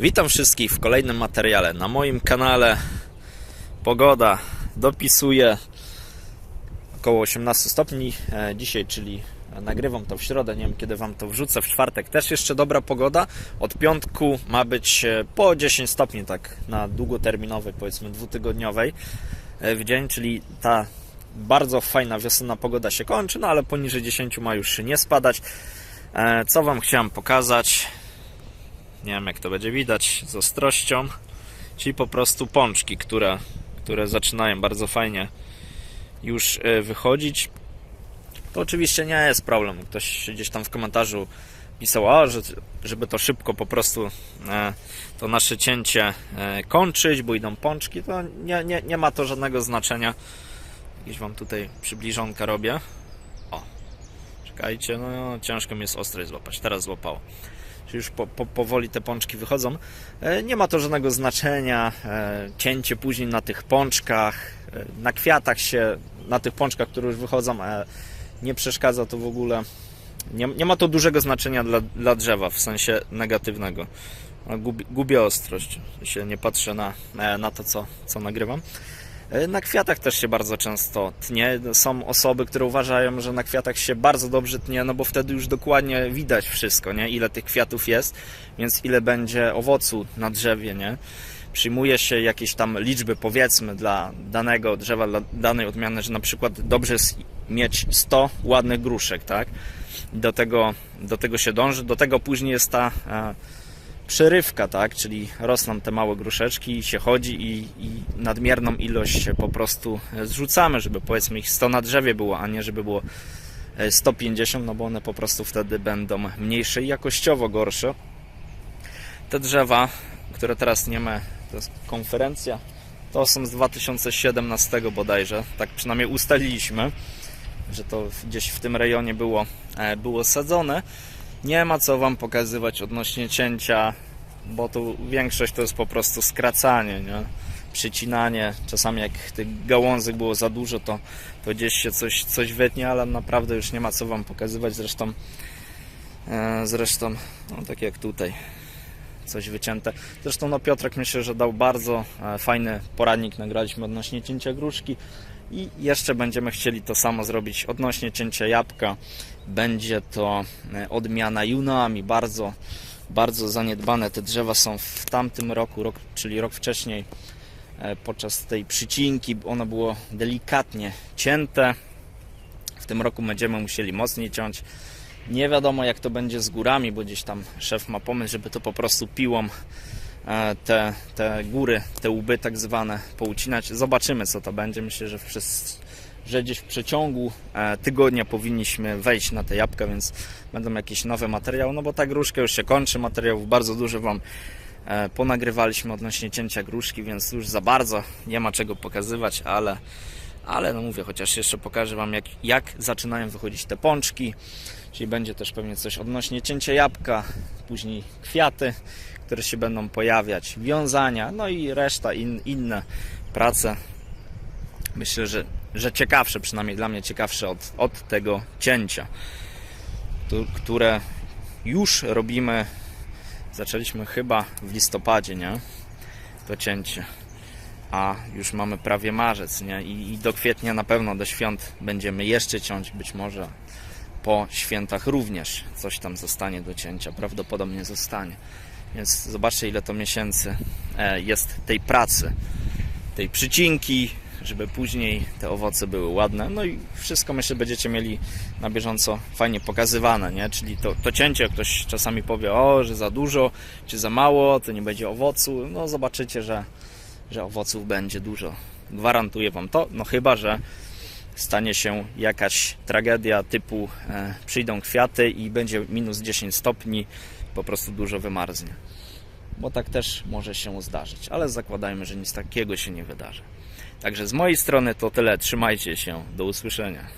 Witam wszystkich w kolejnym materiale. Na moim kanale pogoda dopisuje około 18 stopni e, dzisiaj, czyli nagrywam to w środę, nie wiem kiedy Wam to wrzucę, w czwartek też jeszcze dobra pogoda. Od piątku ma być e, po 10 stopni, tak na długoterminowej, powiedzmy dwutygodniowej e, w dzień, czyli ta bardzo fajna wiosenna pogoda się kończy, no ale poniżej 10 ma już nie spadać. E, Co Wam chciałem pokazać? Nie wiem jak to będzie widać z ostrością, czyli po prostu pączki, które, które zaczynają bardzo fajnie już e, wychodzić. To oczywiście nie jest problem. Ktoś gdzieś tam w komentarzu pisał, że, żeby to szybko po prostu e, to nasze cięcie e, kończyć, bo idą pączki, to nie, nie, nie ma to żadnego znaczenia. Jakieś wam tutaj przybliżonka robię. O, czekajcie, no ciężko mi jest ostrość złapać. Teraz złapało czy już po, po, powoli te pączki wychodzą. E, Nie ma to żadnego znaczenia. e, Cięcie później na tych pączkach, e, na kwiatach się, na tych pączkach, które już wychodzą, nie przeszkadza to w ogóle. Nie, nie ma to dużego znaczenia dla, dla drzewa w sensie negatywnego. Gubi, gubię ostrość, się nie patrzę na, na to, co, co nagrywam. E, Na kwiatach też się bardzo często tnie. Są osoby, które uważają, że na kwiatach się bardzo dobrze tnie, no bo wtedy już dokładnie widać wszystko, nie? Ile tych kwiatów jest, więc ile będzie owocu na drzewie, nie? Przyjmuje się jakieś tam liczby, powiedzmy, dla danego drzewa, dla danej odmiany, że na przykład dobrze jest mieć 100 ładnych gruszek, tak? Do tego, do tego się dąży, do tego później jest ta e, przerywka, tak? Czyli rosną te małe gruszeczki, się chodzi i, i nadmierną ilość po prostu zrzucamy, żeby powiedzmy ich 100 na drzewie było, a nie żeby było e, 150, no bo one po prostu wtedy będą mniejsze i jakościowo gorsze. Te drzewa, które teraz nie ma, to jest konferencja, to są z 2017 bodajże, tak przynajmniej ustaliliśmy, że to gdzieś w tym rejonie było, e, było sadzone. Nie ma co Wam pokazywać odnośnie cięcia, bo tu większość to jest po prostu skracanie, nie? przycinanie. Czasami jak tych gałązek było za dużo, to, to gdzieś się coś, coś wytnie, ale naprawdę już nie ma co Wam pokazywać. Zresztą, e, zresztą no, tak jak tutaj, coś wycięte. Zresztą no, Piotrek myślę, że dał bardzo e, fajny poradnik, nagraliśmy odnośnie cięcia gruszki i jeszcze będziemy chcieli to samo zrobić odnośnie cięcia jabłka. Będzie to e, odmiana Junami, bardzo, bardzo zaniedbane. Te drzewa są w tamtym roku, rok, czyli rok wcześniej, e, podczas tej przycinki, ono było delikatnie cięte. W tym roku będziemy musieli mocniej ciąć. Nie wiadomo jak to będzie z górami, bo gdzieś tam szef ma pomysł, żeby to po prostu piłą te, te góry, te łby tak zwane poucinać. Zobaczymy co to będzie. Myślę, że przez że gdzieś w przeciągu e, tygodnia powinniśmy wejść na te jabłka, więc będą jakieś nowe materiały, no bo ta gruszka już się kończy, materiałów bardzo dużo Wam e, ponagrywaliśmy odnośnie cięcia gruszki, więc już za bardzo nie ma czego pokazywać, ale, ale no mówię, chociaż jeszcze pokażę Wam jak, jak zaczynają wychodzić te pączki, czyli będzie też pewnie coś odnośnie cięcia jabłka, później kwiaty, które się będą pojawiać, wiązania, no i reszta in, inne prace. Myślę, że, że ciekawsze, przynajmniej dla mnie ciekawsze od, od tego cięcia, które już robimy, zaczęliśmy chyba w listopadzie, nie? To cięcie. A już mamy prawie marzec, nie? I, I do kwietnia na pewno, do świąt będziemy jeszcze ciąć, być może po świętach również coś tam zostanie do cięcia, prawdopodobnie zostanie. Więc zobaczcie, ile to miesięcy e, jest tej pracy, tej przycinki, żeby później te owoce były ładne. No i wszystko myślę będziecie mieli na bieżąco fajnie pokazywane, nie? Czyli to, to cięcie, ktoś czasami powie, o, że za dużo, czy za mało, to nie będzie owocu. No zobaczycie, że, że owoców będzie dużo. Gwarantuję Wam to, no chyba, że stanie się jakaś tragedia typu e, przyjdą kwiaty i będzie minus 10 stopni, po prostu dużo wymarznie. Bo tak też może się zdarzyć, ale zakładajmy, że nic takiego się nie wydarzy. Także z mojej strony to tyle. Trzymajcie się. Do usłyszenia.